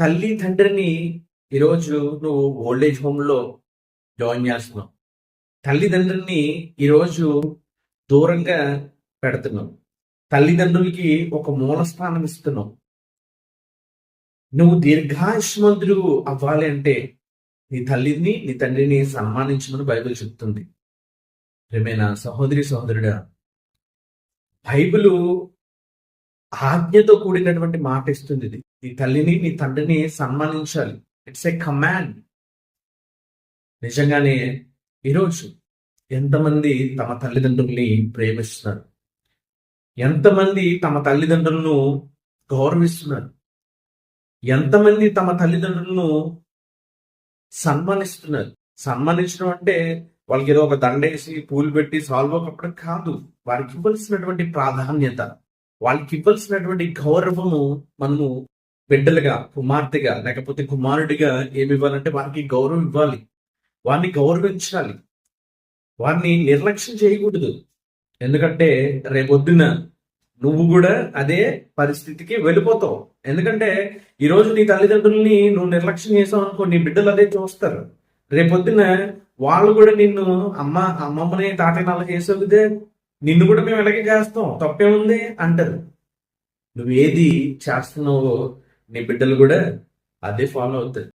తల్లి తండ్రిని ఈరోజు నువ్వు ఓల్డేజ్ హోమ్లో జాయిన్ చేస్తున్నావు. తల్లిదండ్రుల్ని ఈరోజు దూరంగా పెడుతున్నావు. తల్లిదండ్రులకి ఒక మూల స్థానం ఇస్తున్నావు. నువ్వు దీర్ఘాయుష్మంతుడు అవ్వాలి అంటే నీ తల్లిని నీ తండ్రిని సన్మానించమని బైబిల్ చెప్తుంది. ప్రేమైన సహోదరి సహోదరుడా బైబిలు ఆజ్ఞతో కూడినటువంటి మాట ఇస్తుంది ఇది. నీ తల్లిని నీ తండ్రిని సన్మానించాలి. ఇట్స్ ఏ కమాండ్ నిజంగానే ఈరోజు ఎంతమంది తమ తల్లిదండ్రుల్ని ప్రేమిస్తున్నారు? ఎంతమంది తమ తల్లిదండ్రులను గౌరవిస్తున్నారు? ఎంతమంది తమ తల్లిదండ్రులను సన్మానిస్తున్నారు? సన్మానించడం అంటే వాళ్ళకి ఏదో ఒక దండేసి పూలు పెట్టి సాల్వ్ కప్పడం కాదు. వారికి ఇవ్వాల్సినటువంటి ప్రాధాన్యత. వాళ్ళకి ఇవ్వాల్సినటువంటి గౌరవము మనము బిడ్డలుగా కుమార్తెగా లేకపోతే కుమారుడిగా ఏమి ఇవ్వాలంటే వారికి గౌరవం ఇవ్వాలి. వారిని గౌరవించాలి. వారిని నిర్లక్ష్యం చేయకూడదు. ఎందుకంటే రేపొద్దున నువ్వు కూడా అదే పరిస్థితికి వెళ్ళిపోతావు. ఎందుకంటే ఈరోజు నీ తల్లిదండ్రుల్ని నువ్వు నిర్లక్ష్యం చేసావు అనుకో నీ బిడ్డలు అదే చూస్తారు. రేపొద్దున వాళ్ళు కూడా నిన్ను అమ్మ అమ్మమ్మని తాతయ్యని అలా చేసేదే నిన్ను కూడా మేము వెనక్కి చేస్తాం. తప్పేముంది? అంటారు నువ్వు ఏది చేస్తున్నావో నీ బిడ్డలు కూడా అదే ఫాలో అవుతారు.